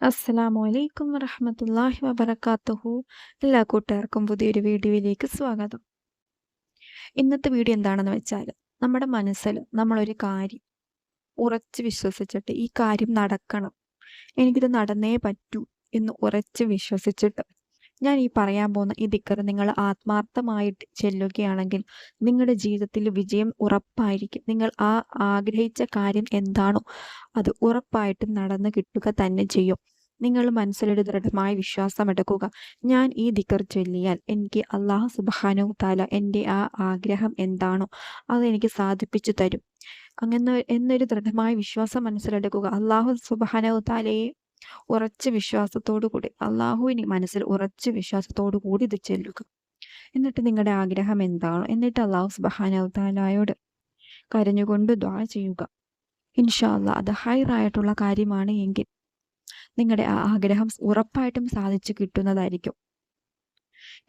അസ്സലാമു അലൈക്കും വറഹമത്തല്ലാഹി വബർക്കാത്തുഹു എല്ലാ കൂട്ടുകാർക്കും പുതിയൊരു വീഡിയോയിലേക്ക് സ്വാഗതം. ഇന്നത്തെ വീഡിയോ എന്താണെന്ന് വെച്ചാൽ നമ്മുടെ മനസ്സിൽ നമ്മളൊരു കാര്യം ഉറച്ച് വിശ്വസിച്ചിട്ട് ഈ കാര്യം നടക്കണം. എനിക്കിത് നടന്നേ പറ്റൂ എന്ന് ഉറച്ച് വിശ്വസിച്ചിട്ട് ഞാൻ ഈ പറയാൻ പോകുന്ന ഈ ദിക്കർ നിങ്ങൾ ആത്മാർത്ഥമായിട്ട് ചെല്ലുകയാണെങ്കിൽ നിങ്ങളുടെ ജീവിതത്തിൽ വിജയം ഉറപ്പായിരിക്കും. നിങ്ങൾ ആ ആഗ്രഹിച്ച കാര്യം എന്താണോ അത് ഉറപ്പായിട്ടും നടന്നു കിട്ടുക തന്നെ ചെയ്യും. നിങ്ങൾ മനസ്സിലൊരു ദൃഢമായ വിശ്വാസം എടുക്കുക. ഞാൻ ഈ ദിക്കർ ചൊല്ലിയാൽ എനിക്ക് അള്ളാഹു സുബാനു താല എന്റെ ആ ആഗ്രഹം എന്താണോ അതെനിക്ക് സാധിപ്പിച്ചു തരും. അങ്ങനെ എന്നൊരു ദൃഢമായ വിശ്വാസം മനസ്സിലെടുക്കുക. അള്ളാഹു സുബാനു താലയെ ഉറച്ച വിശ്വാസത്തോടു കൂടി. അള്ളാഹുവിന് മനസ്സിൽ ഉറച്ച വിശ്വാസത്തോടു കൂടി ഇത് ചെല്ലുക. എന്നിട്ട് നിങ്ങളുടെ ആഗ്രഹം എന്താണോ എന്നിട്ട് അള്ളാഹു സുബാനവതാലായോട് കരഞ്ഞുകൊണ്ട് ദ്വാ ചെയ്യുക. ഇൻഷാല്ല അത് ഹൈറായിട്ടുള്ള കാര്യമാണ് എങ്കിൽ നിങ്ങളുടെ ആ ആഗ്രഹം ഉറപ്പായിട്ടും സാധിച്ചു കിട്ടുന്നതായിരിക്കും.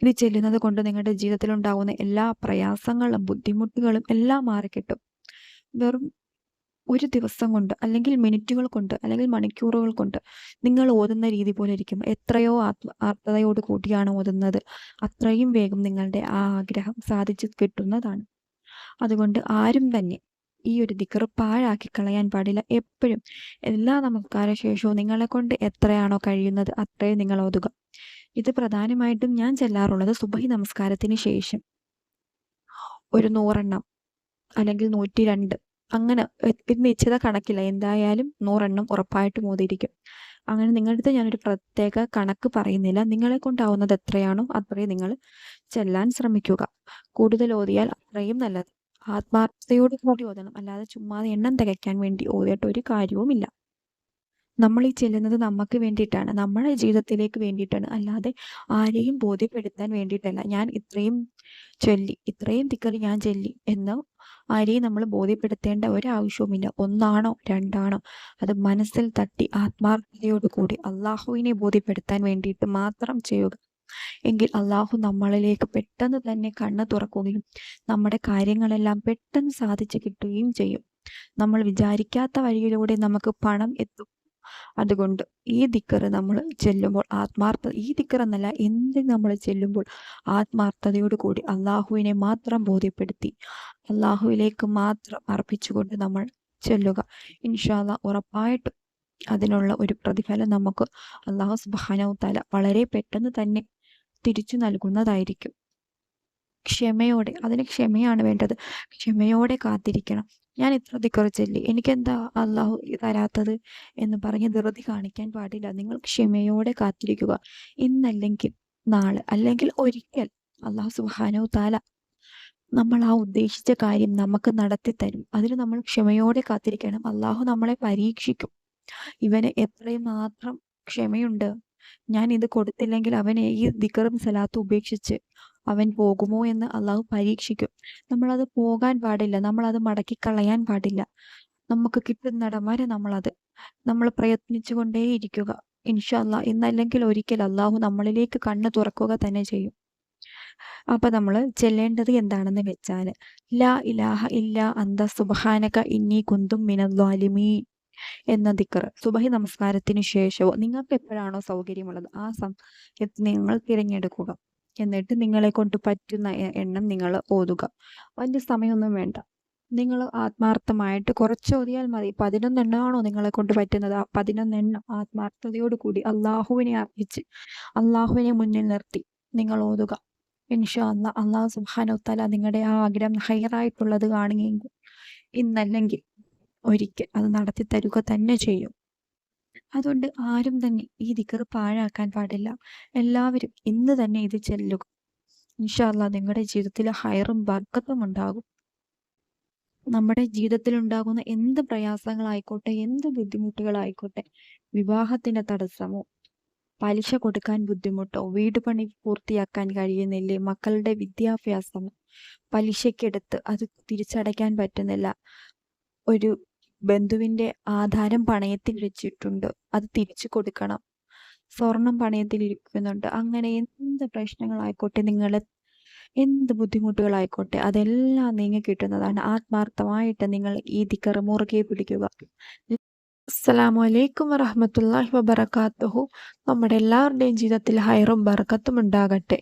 ഇത് ചെല്ലുന്നത് കൊണ്ട് നിങ്ങളുടെ ജീവിതത്തിൽ ഉണ്ടാകുന്ന എല്ലാ പ്രയാസങ്ങളും ബുദ്ധിമുട്ടുകളും എല്ലാം മാറിക്കിട്ടും. വെറും ഒരു ദിവസം കൊണ്ട് അല്ലെങ്കിൽ മിനിറ്റുകൾ കൊണ്ട് അല്ലെങ്കിൽ മണിക്കൂറുകൾ കൊണ്ട് നിങ്ങൾ ഓതുന്ന രീതി പോലെ ഇരിക്കും. എത്രയോ ആത്മ കൂടിയാണ് ഓതുന്നത്. അത്രയും വേഗം നിങ്ങളുടെ ആ ആഗ്രഹം സാധിച്ചു കിട്ടുന്നതാണ്. അതുകൊണ്ട് ആരും തന്നെ ഈ ഒരു ദിക്കർ പാഴാക്കി കളയാൻ പാടില്ല. എപ്പോഴും എല്ലാ നമസ്കാര ശേഷവും നിങ്ങളെ കൊണ്ട് എത്രയാണോ കഴിയുന്നത് അത്രയും നിങ്ങൾ ഓതുക. ഇത് പ്രധാനമായിട്ടും ഞാൻ ചെല്ലാറുള്ളത് സുബഹി നമസ്കാരത്തിന് ശേഷം. ഒരു നൂറെണ്ണം അല്ലെങ്കിൽ നൂറ്റി രണ്ട് അങ്ങനെ നിശ്ചിത കണക്കില്ല. എന്തായാലും നൂറെണ്ണം ഉറപ്പായിട്ടും ഓതിയിരിക്കും. അങ്ങനെ നിങ്ങളുടെ അടുത്ത് ഞാനൊരു പ്രത്യേക കണക്ക് പറയുന്നില്ല. നിങ്ങളെ കൊണ്ടാവുന്നത് എത്രയാണോ അത്രയും നിങ്ങൾ ചെല്ലാൻ ശ്രമിക്കുക. കൂടുതൽ ഓതിയാൽ അത്രയും നല്ലത്. ആത്മാർത്ഥതയോട് കൂടി ഓതണം. അല്ലാതെ ചുമ്മാതെ എണ്ണം തികയ്ക്കാൻ വേണ്ടി ഓതിയിട്ട് ഒരു കാര്യവുമില്ല. നമ്മൾ ഈ ചെല്ലുന്നത് നമുക്ക് വേണ്ടിയിട്ടാണ്. നമ്മുടെ ജീവിതത്തിലേക്ക് വേണ്ടിയിട്ടാണ്. അല്ലാതെ ആരെയും ബോധ്യപ്പെടുത്താൻ വേണ്ടിയിട്ടല്ല. ഞാൻ ഇത്രയും ചൊല്ലി ഇത്രയും തിക്കറി ഞാൻ ചൊല്ലി എന്ന് ആരെയും നമ്മൾ ബോധ്യപ്പെടുത്തേണ്ട ഒരാവശ്യവുമില്ല. ഒന്നാണോ? രണ്ടാണോ? അത് മനസ്സിൽ തട്ടി ആത്മാർത്ഥതയോടുകൂടി അള്ളാഹുവിനെ ബോധ്യപ്പെടുത്താൻ വേണ്ടിയിട്ട് മാത്രം ചെയ്യുക. എങ്കിൽ അള്ളാഹു നമ്മളിലേക്ക് പെട്ടെന്ന് തന്നെ കണ്ണ് തുറക്കുകയും നമ്മുടെ കാര്യങ്ങളെല്ലാം പെട്ടെന്ന് സാധിച്ചു കിട്ടുകയും ചെയ്യും. നമ്മൾ വിചാരിക്കാത്ത വഴിയിലൂടെ നമുക്ക് പണം എത്തും. അതുകൊണ്ട് ഈ ദിക്കറ് നമ്മൾ ചെല്ലുമ്പോൾ ആത്മാർത്ഥ ഈ ദിക്കർ എന്നല്ല എന്ത് നമ്മൾ ചെല്ലുമ്പോൾ ആത്മാർത്ഥതയോട് കൂടി അള്ളാഹുവിനെ മാത്രം ബോധ്യപ്പെടുത്തി അള്ളാഹുവിലേക്ക് മാത്രം അർപ്പിച്ചുകൊണ്ട് നമ്മൾ ചെല്ലുക. ഇൻഷാല്ല ഉറപ്പായിട്ടും അതിനുള്ള ഒരു പ്രതിഫലം നമുക്ക് അള്ളാഹു സുബാനവ് തല വളരെ പെട്ടെന്ന് തന്നെ തിരിച്ചു നൽകുന്നതായിരിക്കും. ക്ഷമയോടെ അതിന് ക്ഷമയാണ് വേണ്ടത്. ക്ഷമയോടെ കാത്തിരിക്കണം. ഞാൻ ഇത്ര തിക്കുറച്ചല്ലേ എനിക്കെന്താ അള്ളാഹു തരാത്തത് എന്ന് പറഞ്ഞ് ധൃതി കാണിക്കാൻ പാടില്ല. നിങ്ങൾ ക്ഷമയോടെ കാത്തിരിക്കുക. ഇന്നല്ലെങ്കിൽ നാളെ അല്ലെങ്കിൽ ഒരിക്കൽ അള്ളാഹു സുഹാനോ താല നമ്മൾ ആ ഉദ്ദേശിച്ച കാര്യം നമുക്ക് നടത്തി തരും. അതിന് നമ്മൾ ക്ഷമയോടെ കാത്തിരിക്കണം. അള്ളാഹു നമ്മളെ പരീക്ഷിക്കും. ഇവന് എത്രയും മാത്രം ക്ഷമയുണ്ട്. ഞാൻ ഇത് കൊടുത്തില്ലെങ്കിൽ അവനെ ഈ ദിക്കറും സലാത്തും ഉപേക്ഷിച്ച് അവൻ പോകുമോ എന്ന് അള്ളാഹു പരീക്ഷിക്കും. നമ്മളത് പോകാൻ പാടില്ല. നമ്മളത് മടക്കി കളയാൻ പാടില്ല. നമുക്ക് കിട്ടുന്നിടം വരെ നമ്മളത്. നമ്മൾ പ്രയത്നിച്ചു കൊണ്ടേയിരിക്കുക ഇൻഷല്ല ഇന്നല്ലെങ്കിൽ ഒരിക്കൽ അള്ളാഹു നമ്മളിലേക്ക് കണ്ണ് തുറക്കുക തന്നെ ചെയ്യും. അപ്പൊ നമ്മൾ ചെല്ലേണ്ടത് എന്താണെന്ന് വെച്ചാൽ ലാ ഇലാഹ ഇല്ല അന്ത സുബഹാനക ഇന്നി കുന്തും മിനദ്വാലിമീൻ എന്ന ദിക്കർ സുബഹി നമസ്കാരത്തിന് ശേഷവും നിങ്ങൾക്ക് എപ്പോഴാണോ സൗകര്യമുള്ളത് ആ സമയത്ത് നിങ്ങൾ തിരഞ്ഞെടുക്കുക. എന്നിട്ട് നിങ്ങളെ കൊണ്ട് പറ്റുന്ന എണ്ണം നിങ്ങൾ ഓതുക. വലിയ സമയമൊന്നും വേണ്ട. നിങ്ങൾ ആത്മാർത്ഥമായിട്ട് കുറച്ച് ഓതിയാൽ മതി. പതിനൊന്നെണ്ണമാണോ നിങ്ങളെ കൊണ്ട് പറ്റുന്നത്? ആ പതിനൊന്നെണ്ണം ആത്മാർത്ഥതയോട് കൂടി അള്ളാഹുവിനെ അർപ്പിച്ച് അള്ളാഹുവിനെ മുന്നിൽ നിർത്തി നിങ്ങൾ ഓതുക. ഇൻഷാ അല്ല അള്ളാഹു സുബാനോത്തല നിങ്ങളുടെ ആ ആഗ്രഹം ഹയറായിട്ടുള്ളത് കാണുകയെങ്കിൽ ഇന്നല്ലെങ്കിൽ ഒരിക്കൽ അത് നടത്തി തരുക തന്നെ ചെയ്യും. അതുകൊണ്ട് ആരും തന്നെ ഈ ദിക്കർ പാഴാക്കാൻ പാടില്ല. എല്ലാവരും ഇന്ന് തന്നെ ഇത് ചെല്ലുക. ഇൻഷാല്ല നിങ്ങളുടെ ജീവിതത്തിൽ ഹയറും ബർക്കത്തും ഉണ്ടാകും. നമ്മുടെ ജീവിതത്തിൽ ഉണ്ടാകുന്ന എന്ത് പ്രയാസങ്ങളായിക്കോട്ടെ എന്ത് ബുദ്ധിമുട്ടുകളായിക്കോട്ടെ വിവാഹത്തിന്റെ തടസ്സമോ പലിശ കൊടുക്കാൻ ബുദ്ധിമുട്ടോ വീട് പണി പൂർത്തിയാക്കാൻ കഴിയുന്നില്ലേ മക്കളുടെ വിദ്യാഭ്യാസമോ പലിശക്കെടുത്ത് അത് തിരിച്ചടയ്ക്കാൻ പറ്റുന്നില്ല ഒരു ബന്ധുവിന്റെ ആധാരം പണയത്തിൽ വെച്ചിട്ടുണ്ട്. അത് തിരിച്ചു കൊടുക്കണം. സ്വർണം പണയത്തിൽ ഇരിക്കുന്നുണ്ട്. അങ്ങനെ എന്ത് പ്രശ്നങ്ങളായിക്കോട്ടെ നിങ്ങൾ എന്ത് ബുദ്ധിമുട്ടുകളായിക്കോട്ടെ? അതെല്ലാം നീങ്ങി കിട്ടുന്നതാണ്. ആത്മാർത്ഥമായിട്ട് നിങ്ങൾ ഈ ദിക്കറ് മുറുകെ പിടിക്കുക. അസ്സലാമലൈക്കും വറഹമത്തല്ലാഹി വബറകാതുഹു നമ്മുടെ എല്ലാവരുടെയും ജീവിതത്തിൽ ഹൈറും ബർക്കത്തും ഉണ്ടാകട്ടെ.